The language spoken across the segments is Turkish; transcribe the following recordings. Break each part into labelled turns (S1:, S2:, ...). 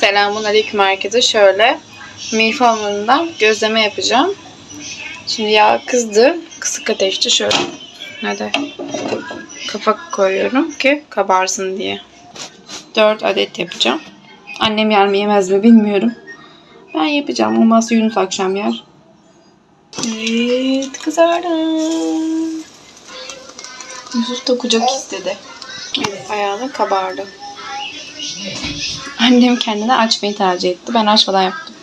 S1: Selamun Aleyküm herkese. Şöyle milföy hamurundan gözleme yapacağım. Şimdi yağ kızdı. Kısık ateşte şöyle de kapak koyuyorum ki kabarsın diye. 4 adet yapacağım. Annem yer mi yemez mi bilmiyorum. Ben yapacağım. Olmazsa Yunus akşam yer. Evet kızardı. Yusuf da kucak istedi. Evet ayağını kabardı. Annem kendine açmayı tercih etti. Ben açmadan yaptım.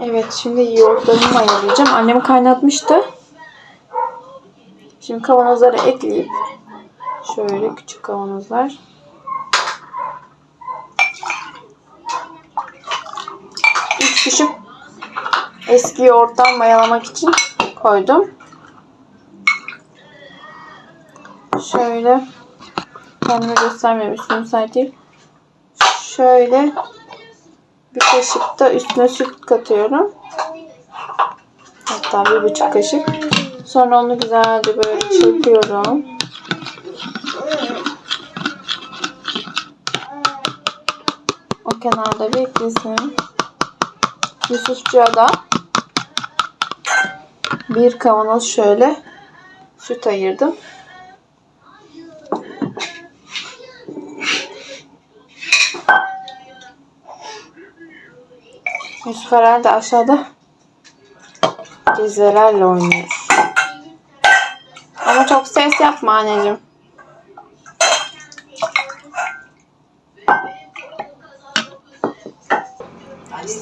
S1: Evet şimdi yoğurtlarımı mayalayacağım. Annem kaynatmıştı. Şimdi kavanozlara ekleyip şöyle küçük kavanozlar. Üç küçük eski yoğurttan mayalamak için koydum. Şöyle kendime göstermiyorum üstüne müsait değil. Şöyle bir kaşık da üstüne süt katıyorum. Hatta bir buçuk kaşık. Sonra onu güzelce böyle çırpıyorum. O kenarda beklesin. Yusufcuğa da bir kavanoz şöyle süt ayırdım. Yusuf herhalde aşağıda cizvelerle oynuyor. Ama çok ses yapma anneciğim.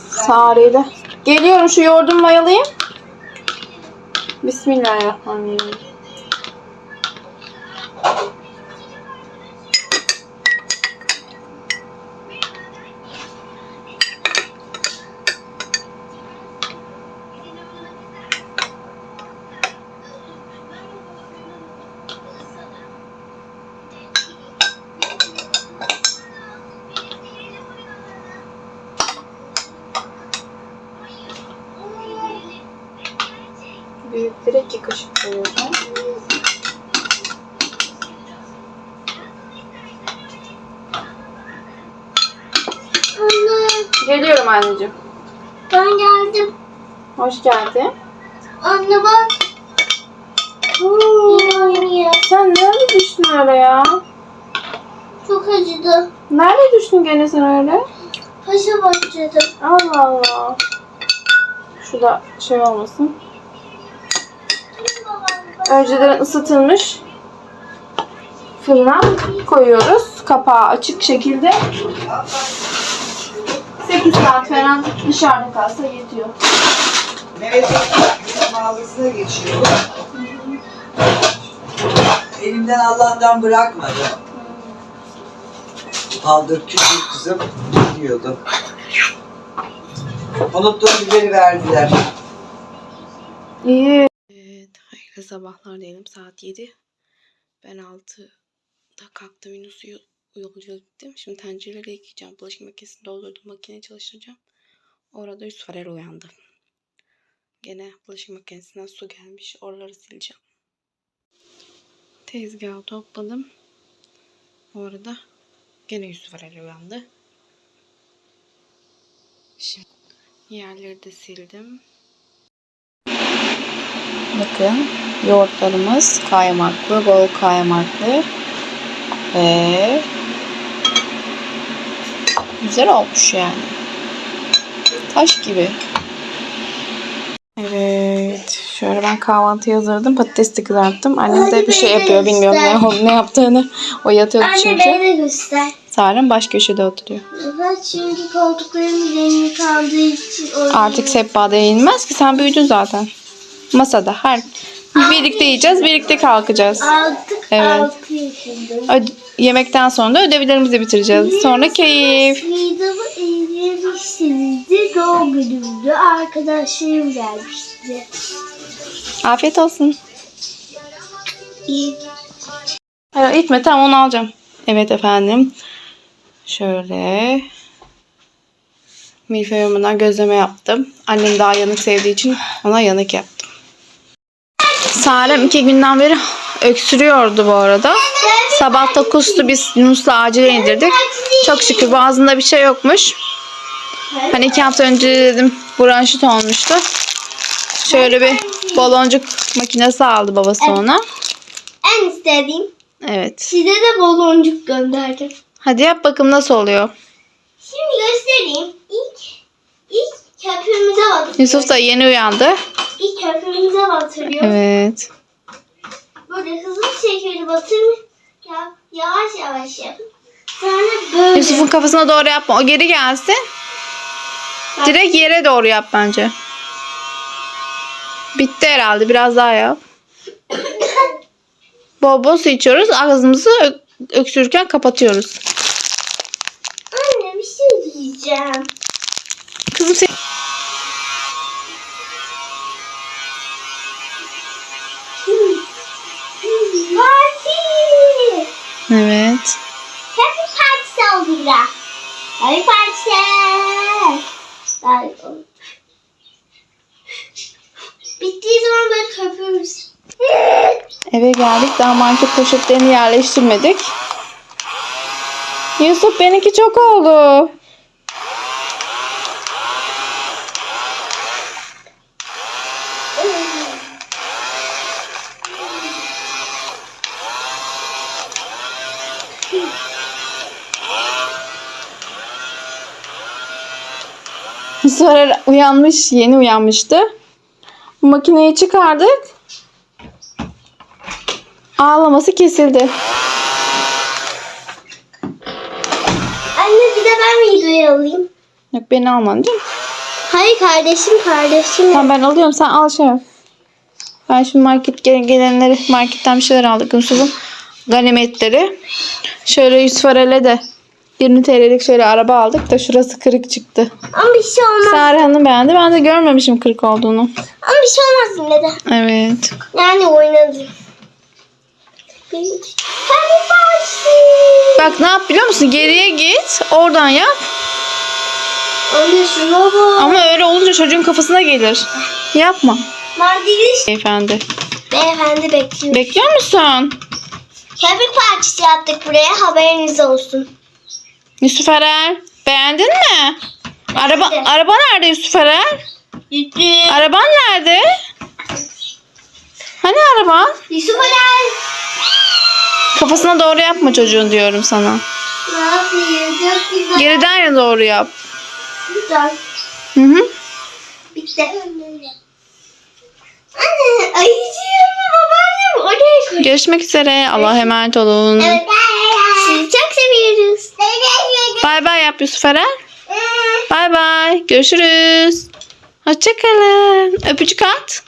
S1: Sareyle. Geliyorum şu yoğurdumu mayalayayım. Bismillahirrahmanirrahim. Büyüklere iki kaşık koyuyorum.
S2: Anne
S1: Geliyorum anneciğim.
S2: ben geldim.
S1: Hoş geldin.
S2: Anne bak. Oynuyor.
S1: Sen nerede düştün öyle ya?
S2: Çok acıdı.
S1: Nerede düştün gene sen öyle?
S2: Paşa bahçede.
S1: Allah Allah. Şu da şey olmasın. Önceden ısıtılmış fırına koyuyoruz. Kapağı açık şekilde. 8 saat falan dışarıda kalsa yetiyor.
S3: Mağazasına geçiyor. Elimden Allah'tan bırakmadı. Kaldır küçük kızım diyordu. Unuttuğum biberi verdiler.
S1: İyi. Sabahlar diyelim. Saat 7. Ben 6'da kalktım. Yunus'u yolculuğa gittim. Şimdi tencereleri yıkayacağım. Bulaşık makinesini doldurdum. Makine çalıştıracağım. Orada Yusuf Arer uyandı. Gene bulaşık makinesinden su gelmiş. Oraları sileceğim. Tezgahı topladım. Orada gene Yusuf Arer uyandı. Şimdi yerleri de sildim. Bakın yoğurtlarımız kaymaklı, bol kaymaklı ve güzel olmuş yani. Taş gibi. Evet. Şöyle ben kahvaltı hazırladım. Patates de kızarttım. Annem de bir şey yapıyor. Bilmiyorum ne, ne yaptığını. O yatıyordu
S2: Anne
S1: çünkü.
S2: beni de göster.
S1: Sarım baş köşede oturuyor.
S2: Evet çünkü koltuklarımın rengi kaldığı için oynuyor.
S1: Artık sehpada yenilmez ki. Sen büyüdün zaten. Masada. Her birlikte yiyeceğiz. Birlikte kalkacağız.
S2: Artık
S1: Evet.
S2: 6 yaşındayım.
S1: Ö- yemekten sonra da ödevlerimizi bitireceğiz. Sonra keyif.
S2: Videomu izlemişsinizdir. Doğum günümdü. Arkadaşlarım gelmişti.
S1: Afiyet olsun.
S2: İyi.
S1: Hayır itme tamam onu alacağım. Evet efendim. Şöyle. Milföy hamurundan gözleme yaptım. Annem daha yanık sevdiği için ona yanık yaptım. Sarem iki günden beri öksürüyordu bu arada. Sabah da kustu biz Yunus'la acile indirdik. Çok şükür boğazında bir şey yokmuş. Hani iki hafta önce dedim branşit olmuştu. Şöyle bir baloncuk makinesi aldı babası ona.
S2: En istediğim.
S1: Evet.
S2: Size de baloncuk gönderdim.
S1: Hadi yap bakalım nasıl oluyor.
S2: Şimdi göstereyim. İlk ilk köpüğümüze batırıyoruz.
S1: Yusuf da yeni uyandı.
S2: İlk köpüğümüze batırıyoruz.
S1: Evet.
S2: Böyle hızlı bir şekilde batırmış. Ya, yavaş yavaş yapın. Sonra böyle.
S1: Yusuf'un kafasına doğru yapma. O geri gelsin. Direkt yere doğru yap bence. Bitti herhalde. Biraz daha yap. Bol bol su içiyoruz. Ağzımızı öksürürken kapatıyoruz.
S2: Anne bir şey diyeceğim.
S1: Evet.
S2: Happy partisi oldu biraz. Happy o- Bittiği zaman böyle köpüğümüz.
S1: Eve geldik. Daha market poşetlerini yerleştirmedik. Yusuf benimki çok oldu. Sonra uyanmış, yeni uyanmıştı. Makineyi çıkardık. Ağlaması kesildi.
S2: Anne bir de ben videoyu alayım.
S1: Yok beni almadın canım.
S2: Hayır kardeşim kardeşim.
S1: Tamam ben alıyorum sen al yap. Ben şimdi market gel- gelenleri marketten bir şeyler aldık Yusuf'un ganimetleri. Şöyle Yusuf Arel'e de 20 TL'lik şöyle araba aldık da şurası kırık çıktı.
S2: Ama bir şey olmaz.
S1: Sare Hanım beğendi. Ben de görmemişim kırık olduğunu.
S2: Ama bir şey olmaz yine de.
S1: Evet.
S2: Yani oynadım.
S1: Bak ne yap biliyor musun? Geriye git. Oradan yap.
S2: Anne şuna bak.
S1: Ama öyle olunca çocuğun kafasına gelir. Yapma.
S2: Mardiliş.
S1: Beyefendi.
S2: Beyefendi bekliyor.
S1: Bekliyor musun?
S2: Köpük partisi yaptık buraya haberiniz olsun.
S1: Yusuf Erel. Beğendin mi? Araba, araba nerede Yusuf Erel?
S2: Gitti.
S1: Araban nerede? Hani araban?
S2: Yusuf Alal.
S1: Kafasına doğru yapma çocuğun diyorum sana.
S2: Ne yapayım? Çok güzel.
S1: Geriden ya doğru yap.
S2: Güzel.
S1: Hı hı.
S2: Bitti. Anne ayıcığım babaannem oraya koy.
S1: Görüşmek üzere. Allah'a emanet olun.
S2: Evet.
S1: Yusuf'a. Bay bay. Görüşürüz. Hoşçakalın. Öpücük at.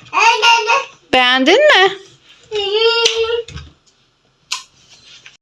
S1: Beğendin mi?